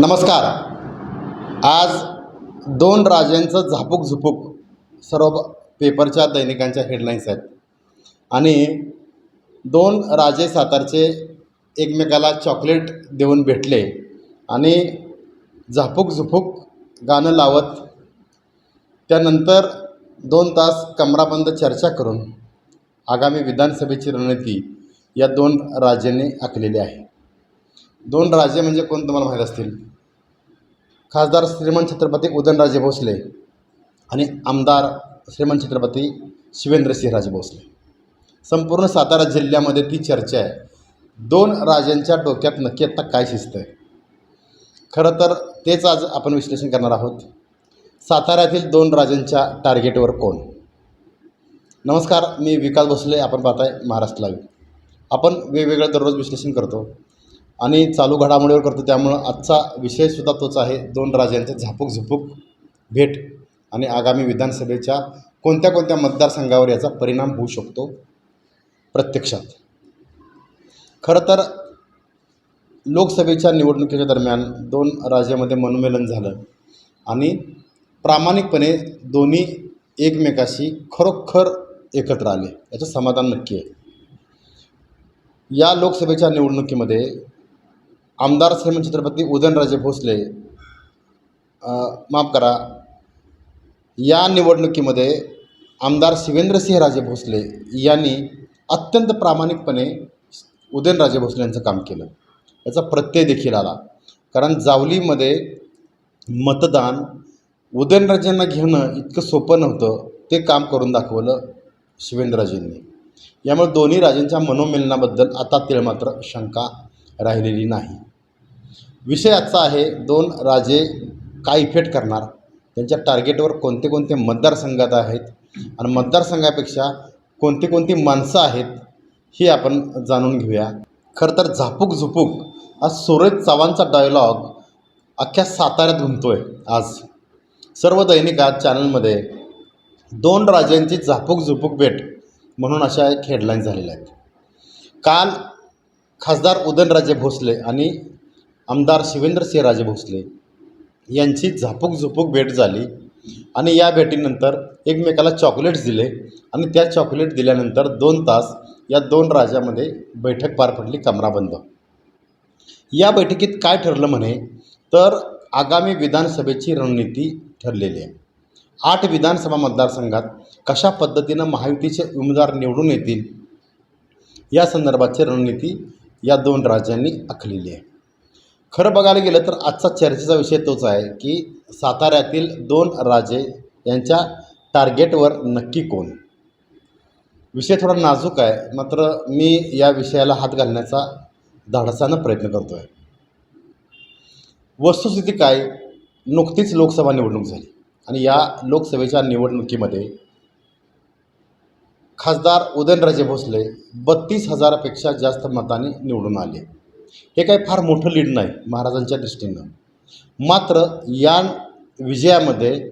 नमस्कार. आज दोन राजांचं झापूक झुपूक सर्व पेपरच्या दैनिकांच्या हेडलाईन्स आहेत. आणि दोन राजे सातारचे एकमेकाला चॉकलेट देऊन भेटले आणि झापूक झुपूक गाणं लावत त्यानंतर दोन तास कमराबंद चर्चा करून आगामी विधानसभेची रणनीती या दोन राजांनी आखलेली आहे. दोन राजे म्हणजे कोण तुम्हाला माहीत असतील? खासदार श्रीमंत छत्रपती उदयनराजे भोसले आणि आमदार श्रीमंत छत्रपती शिवेंद्रसिंहराजे भोसले. संपूर्ण सातारा जिल्ह्यामध्ये ती चर्चा आहे. दोन राजांच्या डोक्यात नक्की आत्ता काय शिस्त आहे? खरं तर तेच आज आपण विश्लेषण करणार आहोत. साताऱ्यातील दोन राजांच्या टार्गेटवर कोण? नमस्कार मी विकास भोसले. आपण पाहताय महाराष्ट्र लाईव्ह. आपण वेगवेगळं दररोज विश्लेषण करतो. आणि चालू घडामोडीवर करतो. त्यामुळं आजचा विषयसुद्धा तोच आहे. दोन राजांचे झापूक झुपूक भेट आणि आगामी विधानसभेच्या कोणत्या कोणत्या मतदारसंघावर याचा परिणाम होऊ शकतो प्रत्यक्षात. खरं तर लोकसभेच्या निवडणुकीच्या दरम्यान दोन राज्यामध्ये मनोमेलन झालं आणि प्रामाणिकपणे दोन्ही एकमेकाशी खरोखर एकत्र आले. याचं समाधान नक्की आहे. या लोकसभेच्या निवडणुकीमध्ये आमदार श्रीमंत छत्रपती उदयनराजे भोसले माफ करा या निवडणुकीमध्ये आमदार शिवेंद्रसिंहराजे भोसले यांनी अत्यंत प्रामाणिकपणे उदयनराजे भोसले यांचं काम केलं. याचा प्रत्यय देखील आला. कारण जावलीमध्ये मतदान उदयनराजेंना घेणं इतकं सोपं नव्हतं. ते काम करून दाखवलं शिवेंद्रराजेंनी यामुळे दोन्ही राजांच्या मनोमिलनाबद्दल आता तिळ मात्र शंका राहिलेली नाही. विषय आजचा आहे दोन राजे काय इफेक्ट करणार? त्यांच्या टार्गेटवर कोणते कोणते मतदारसंघात आहेत? आणि मतदारसंघापेक्षा कोणती कोणती माणसं आहेत हे आपण जाणून घेऊया. खरं तर झापूक झुपूक हा सुरेश चव्हाणचा डायलॉग अख्ख्या साताऱ्यात घुमतोय आज. सर्व दैनिकात चॅनलमध्ये दोन राजांची झापूक झुपूक भेट म्हणून अशा एक हेडलाईन झालेल्या आहेत. काल खासदार उदयनराजे भोसले आणि आमदार शिवेंद्रसिंहराजे भोसले यांची झापूक झुपूक भेट झाली आणि या भेटीनंतर एकमेकाला चॉकलेट्स दिले आणि त्या चॉकलेट दिल्यानंतर दोन तास या दोन राज्यामध्ये बैठक पार पडली कमराबंद या बैठकीत काय ठरलं म्हणे? तर आगामी विधानसभेची रणनीती ठरलेली आहे. आठ विधानसभा मतदारसंघात कशा पद्धतीनं महायुतीचे उमेदवार निवडून येतील? या संदर्भाची रणनीती या दोन राज्यांनी आखलेली आहे. खरं बघायला गेलं तर आजचा चर्चेचा विषय तोच आहे की साताऱ्यातील दोन राजे यांच्या टार्गेटवर नक्की कोण? विषय थोडा नाजूक आहे मात्र मी या विषयाला हात घालण्याचा धाडसानं प्रयत्न करतो आहे वस्तुस्थिती काय? नुकतीच लोकसभा निवडणूक झाली आणि या लोकसभेच्या निवडणुकीमध्ये खासदार उदयनराजे भोसले बत्तीस हजारापेक्षा जास्त मतांनी निवडून आले. हे काही फार मोठं लीड नाही महाराजांच्या दृष्टीनं. मात्र या विजयामध्ये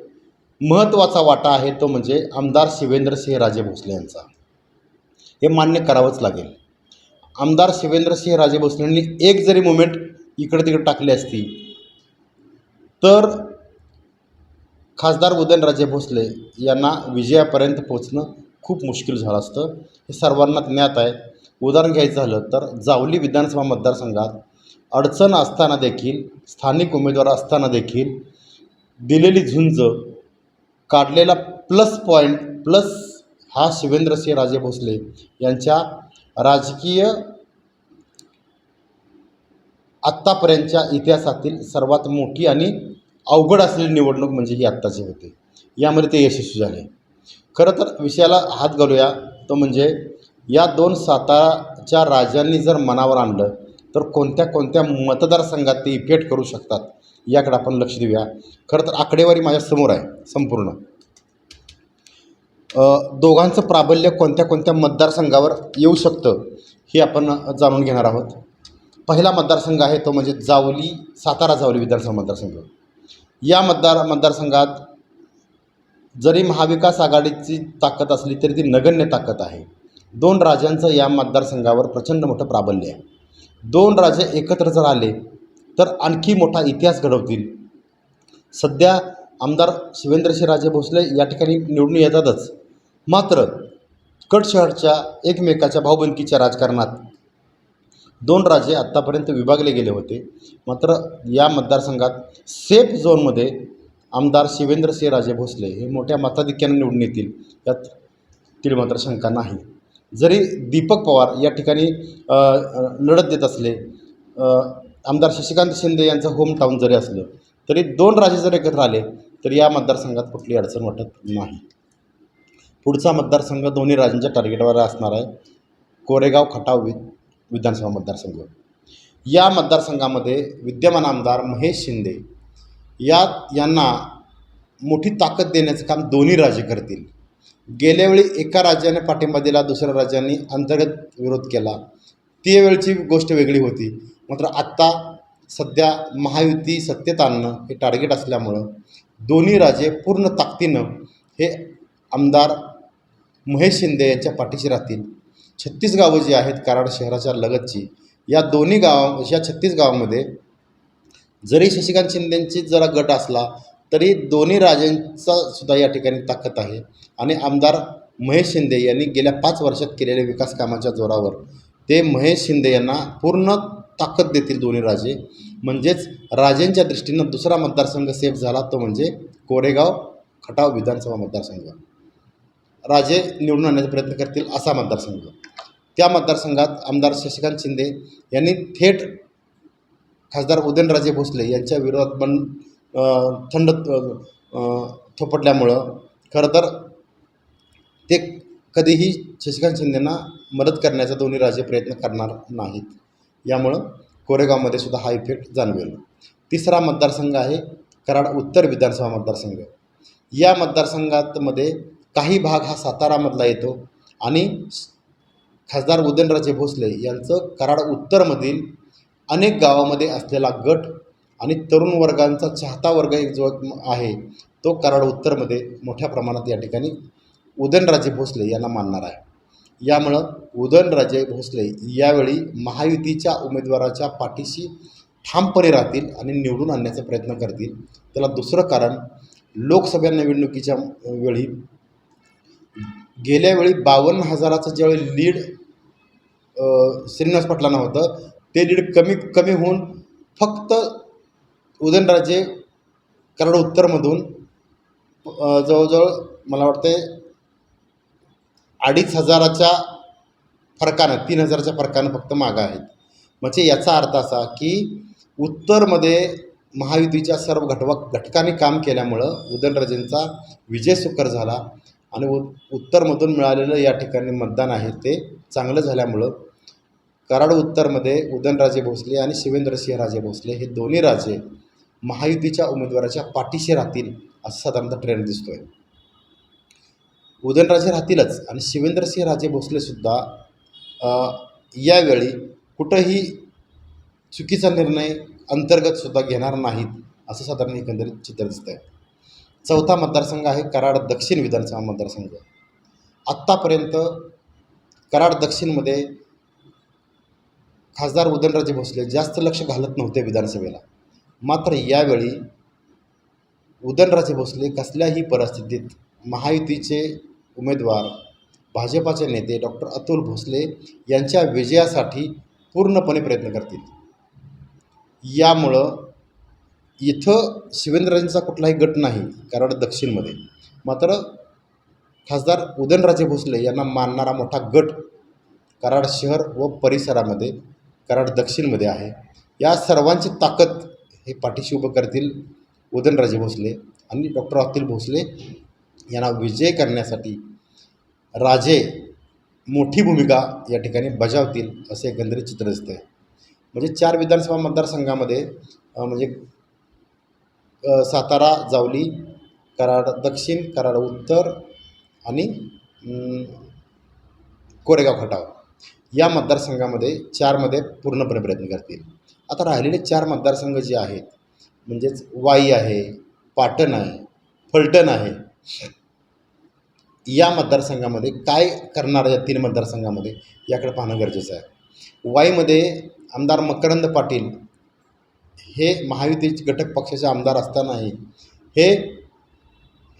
महत्त्वाचा वाटा आहे तो म्हणजे आमदार शिवेंद्रसिंहराजे भोसले यांचा. हे मान्य करावंच लागेल. आमदार शिवेंद्रसिंह राजे भोसलेंनी एक जरी मुमेंट इकडे तिकडे टाकली असती तर खासदार उदयनराजे भोसले यांना विजयापर्यंत पोचणं खूप मुश्किल झालं असतं. हे सर्वांना ज्ञात आहे. उदाहरण घ्यायचं झालं तर जावली विधानसभा मतदारसंघात अडचण असताना देखील स्थानिक उमेदवार असताना देखील दिलेली झुंज काढलेला प्लस पॉईंट प्लस हा शिवेंद्रसिंह राजे भोसले यांच्या राजकीय आत्तापर्यंतच्या इतिहासातील सर्वात मोठी आणि अवघड असलेली निवडणूक म्हणजे ही आत्ताची होती. यामध्ये ते यशस्वी झाले. खरं तर विषयाला हात घालूया. तो म्हणजे या दोन साताराच्या राजांनी जर मनावर आणलं तर कोणत्या कोणत्या मतदारसंघात ते इफेक्ट करू शकतात याकडे आपण लक्ष देऊया. खरं तर आकडेवारी माझ्यासमोर आहे संपूर्ण. दोघांचं प्राबल्य कोणत्या कोणत्या मतदारसंघावर येऊ शकतं हे आपण जाणून घेणार आहोत. पहिला मतदारसंघ आहे तो म्हणजे जावली सातारा जावली विधानसभा मतदारसंघ. या मतदार मतदारसंघात जरी महाविकास आघाडीची ताकद असली तरी ती नगण्य ताकद आहे. दोन राजांचं या मतदारसंघावर प्रचंड मोठं प्राबल्य आहे. दोन राजे एकत्र जर आले तर आणखी मोठा इतिहास घडवतील. सध्या आमदार शिवेंद्रसिंहराजे भोसले या ठिकाणी निवडून येतातच. मात्र कट शहरच्या एकमेकाच्या भाऊबंदकीच्या राजकारणात दोन राजे आत्तापर्यंत विभागले गेले होते. मात्र या मतदारसंघात सेफ झोनमध्ये आमदार शिवेंद्रसिंहराजे भोसले हे मोठ्या मताधिक्याने निवडून येतील यात तील मात्र शंका नाही. जरी दीपक पवार या ठिकाणी लढत देत असले आमदार शशिकांत शिंदे यांचं होम टाऊन जरी असलं तरी दोन राजे जर एकत्र आले तर या मतदारसंघात कुठली अडचण वाटत नाही. पुढचा मतदारसंघ दोन्ही राजांच्या टार्गेटवर असणार आहे. कोरेगाव खटाव वि विधानसभा मतदारसंघ. या मतदारसंघामध्ये विद्यमान आमदार महेश शिंदे या यांना मोठी ताकद देण्याचं काम दोन्ही राजे करतील. गेल्यावेळी एका राज्याने पाठिंबा दिला दुसऱ्या राज्यांनी अंतर्गत विरोध केला. ती वेळची गोष्ट वेगळी होती. मात्र आत्ता सध्या महायुती सत्तेत आणणं हे टार्गेट असल्यामुळं दोन्ही राजे पूर्ण ताकदीनं हे आमदार महेश शिंदे यांच्या पाठीशी राहतील. छत्तीस गावं जी आहेत कराड शहराच्या लगतची या दोन्ही गाव या छत्तीस गावामध्ये जरी शशिकांत शिंदेंची जरा गट असला तरी दोन्ही राजांचा सुद्धा या ठिकाणी ताकद आहे. आणि आमदार महेश शिंदे यांनी गेल्या पाच वर्षात केलेल्या विकास कामाच्या जोरावर ते महेश शिंदे यांना पूर्ण ताकद देतील दोन्ही राजे. म्हणजेच राजेंच्या दृष्टीनं दुसरा मतदारसंघ सेफ झाला तो म्हणजे कोरेगाव खटाव विधानसभा मतदारसंघ. राजे निवडून आणण्याचा प्रयत्न करतील असा मतदारसंघ. त्या मतदारसंघात आमदार शशिकांत शिंदे यांनी थेट खासदार उदयनराजे भोसले यांच्या विरोधात पण थंड थोपटल्यामुळं. खरं तर ते कधीही शशिकांत शिंदेंना मदत करण्याचा दोन्ही राजे प्रयत्न करणार नाहीत. यामुळं कोरेगावमध्ये सुद्धा हा इफेक्ट जाणवेल. तिसरा मतदारसंघ आहे कराड उत्तर विधानसभा मतदारसंघ. या मतदारसंघातमध्ये काही भाग हा सातारामधला येतो आणि खासदार उदयनराजे भोसले यांचं कराड उत्तरमधील अनेक गावामध्ये असलेला गट आणि तरुण वर्गांचा चाहता वर्ग एक जो आहे तो कराड उत्तरमध्ये मोठ्या प्रमाणात या ठिकाणी उदयनराजे भोसले यांना मानणार आहे. यामुळं उदयनराजे भोसले यावेळी महायुतीच्या उमेदवाराच्या पाठीशी ठामपणे राहतील आणि निवडून आणण्याचा प्रयत्न करतील. त्याला दुसरं कारण लोकसभा निवडणुकीच्या वेळी गेल्या वेळी बावन्न हजाराचं ज्यावेळी लीड श्रीनिवास पाटलांना होतं ते लीड कमी कमी होऊन फक्त उदयनराजे कराड उत्तरमधून जवळजवळ मला वाटते अडीच हजाराच्या फरकानं तीन हजाराच्या फरकानं फक्त मागं आहेत. म्हणजे याचा अर्थ असा की उत्तरमध्ये महायुतीच्या सर्व घटवा घटकांनी काम केल्यामुळं उदयनराजेंचा विजय सुकर झाला आणि उ उत्तरमधून मिळालेलं या ठिकाणी मतदान आहे ते चांगलं झाल्यामुळं कराड उत्तरमध्ये उदयनराजे भोसले आणि शिवेंद्रसिंहराजे भोसले हे दोन्ही राजे महायुतीच्या उमेदवाराच्या पाठीशी राहतील असं साधारणतः ट्रेंड दिसतो आहे उदयनराजे राहतीलच आणि शिवेंद्रसिंहराजे भोसलेसुद्धा यावेळी कुठंही चुकीचा निर्णय अंतर्गतसुद्धा घेणार नाहीत असं साधारण एकंदरीत चित्र दिसतं आहे चौथा मतदारसंघ आहे कराड दक्षिण विधानसभा मतदारसंघ. आत्तापर्यंत कराड दक्षिणमध्ये खासदार उदयनराजे भोसले जास्त लक्ष घालत नव्हते विधानसभेला. मात्र यावेळी उदयनराजे भोसले कसल्याही परिस्थितीत महायुतीचे उमेदवार भाजपाचे नेते डॉक्टर अतुल भोसले यांच्या विजयासाठी पूर्णपणे प्रयत्न करतील. यामुळं इथं शिवेंद्रराजेंचा कुठलाही गट नाही कराड दक्षिणमध्ये. मात्र खासदार उदयनराजे भोसले यांना मानणारा मोठा गट कराड शहर व परिसरामध्ये कराड दक्षिणमध्ये आहे. या सर्वांची ताकद हे पाठीशी उभं करतील उदयनराजे भोसले आणि डॉक्टर अतुल भोसले यांना विजय करण्यासाठी राजे मोठी भूमिका या ठिकाणी बजावतील असे एकंदरीत चित्र दिसतं आहे म्हणजे चार विधानसभा मतदारसंघामध्ये म्हणजे सातारा जावली कराड दक्षिण कराड उत्तर आणि कोरेगाव खटाव या मतदारसंघामध्ये चारमध्ये पूर्णपणे प्रयत्न करतील. आता राहिलेले चार मतदारसंघ जे आहेत म्हणजेच वाई आहे पाटण आहे फलटण आहे या मतदारसंघामध्ये काय करणार या तीन मतदारसंघामध्ये याकडे पाहणं गरजेचं आहे. वाईमध्ये आमदार मकरंद पाटील हे महायुती घटक पक्षाचे आमदार असतानाही हे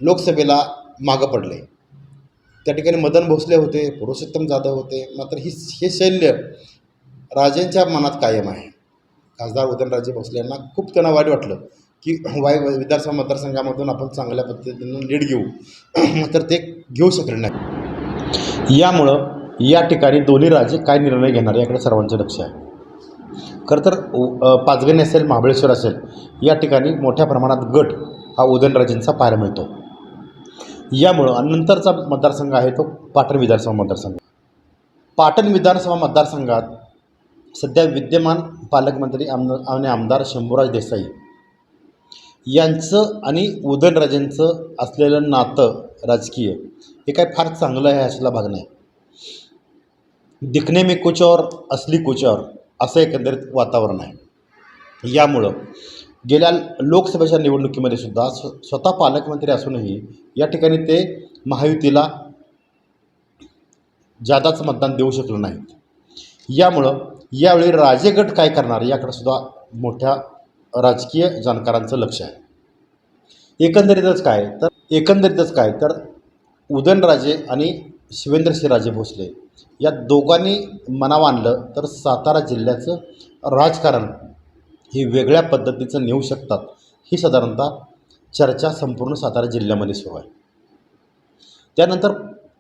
लोकसभेला मागं पडले. त्या ठिकाणी मदन भोसले होते पुरुषोत्तम जाधव होते मात्र ही हे शैल्य राजेंच्या मनात कायम आहे. खासदार उदयनराजे भोसले यांना खूप त्यांना वाईट वाटलं की वाय विधानसभा मतदारसंघामधून आपण चांगल्या पद्धतीनं लीड घेऊ. तर ते घेऊ शकले नाही. यामुळं या ठिकाणी दोन्ही राजे काय निर्णय घेणार याकडे सर्वांचं लक्ष आहे. खरं तर पाचगणी असेल महाबळेश्वर असेल या ठिकाणी मोठ्या प्रमाणात गट हा उदयनराजेंचा पाहायला मिळतो. यामुळं आणि नंतरचा मतदारसंघ आहे तो पाटण विधानसभा मतदारसंघ. पाटण विधानसभा मतदारसंघात सध्या विद्यमान पालकमंत्री आमदार आणि आमदार शंभूराज देसाई यांचं आणि उदयनराजेंचं असलेलं नातं राजकीय हे काय फार चांगलं आहे अशाला भाग नाही. दिखणे मी कुछ और असली कुछ और असं एकंदरीत वातावरण आहे. यामुळं गेल्या लोकसभेच्या निवडणुकीमध्ये सुद्धा स्वतः पालकमंत्री असूनही या ठिकाणी ते महायुतीला जादाच मतदान देऊ शकलं नाहीत. यामुळं यावेळी राजेगट काय करणार याकडे सुद्धा मोठ्या राजकीय जाणकारांचं लक्ष आहे. एकंदरीतच काय तर एकंदरीतच काय तर उदयनराजे आणि शिवेंद्रसिंहराजे भोसले या दोघांनी मनाव आणलं तर सातारा जिल्ह्याचं राजकारण हे वेगळ्या पद्धतीचं नेऊ शकतात ही साधारणतः चर्चा संपूर्ण सातारा जिल्ह्यामध्ये सुरू आहे. त्यानंतर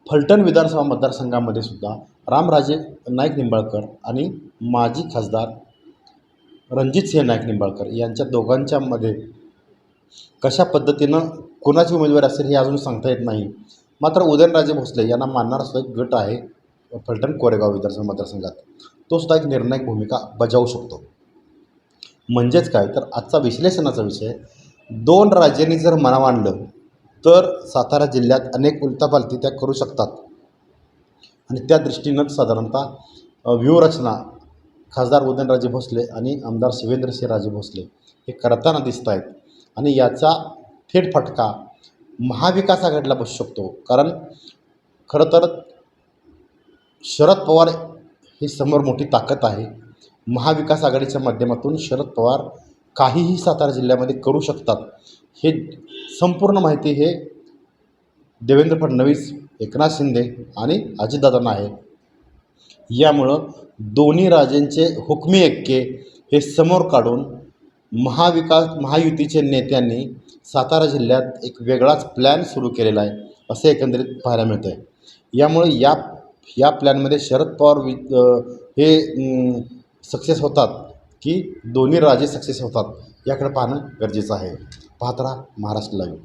फलटण विधानसभा मतदारसंघामध्ये सुद्धा रामराजे नाईक निंबाळकर आणि माजी खासदार रणजितसिंह नाईक निंबाळकर यांच्या दोघांच्यामध्ये कशा पद्धतीनं कोणाची उमेदवारी असेल हे अजून सांगता येत नाही. मात्र उदयनराजे भोसले यांना मानणारा सुद्धा एक गट आहे फलटण कोरेगाव विधानसभा मतदारसंघात. तो सुद्धा एक निर्णायक भूमिका बजावू शकतो. म्हणजेच काय? तर आजचा विश्लेषणाचा विषय दोन राज्यांनी जर मनाव आणलं तर सातारा जिल्ह्यात अनेक उलतापालती त्या करू शकतात. आणि त्या दृष्टीनं साधारणतः व्यूहरचना खासदार उदयनराजे भोसले आणि आमदार शिवेंद्रसिंहराजे भोसले हे करताना दिसत आहेत. आणि याचा थेट फटका महाविकास आघाडीला बसू शकतो. कारण खरं तर शरद पवार ही समोर मोठी ताकद आहे. महाविकास आघाडीच्या माध्यमातून शरद पवार काहीही सातारा जिल्ह्यामध्ये करू शकतात. हे संपूर्ण माहिती हे देवेंद्र फडणवीस एकनाथ शिंदे आणि अजितदादांना आहे. यामुळं दोन्ही राजेंचे हुकमी ऐक्य हे समोर काढून महाविकास महायुतीचे नेत्यांनी सातारा जिल्ह्यात एक वेगळाच प्लॅन सुरू केलेला आहे असं एकंदरीत पाहायला मिळतं आहे यामुळे या या प्लॅनमध्ये शरद पवार वि हे सक्सेस होतात की दोन्ही राजे सक्सेस होतात याकडे पाहणं गरजेचं आहे. पाहत राहा महाराष्ट्र लाईव्ह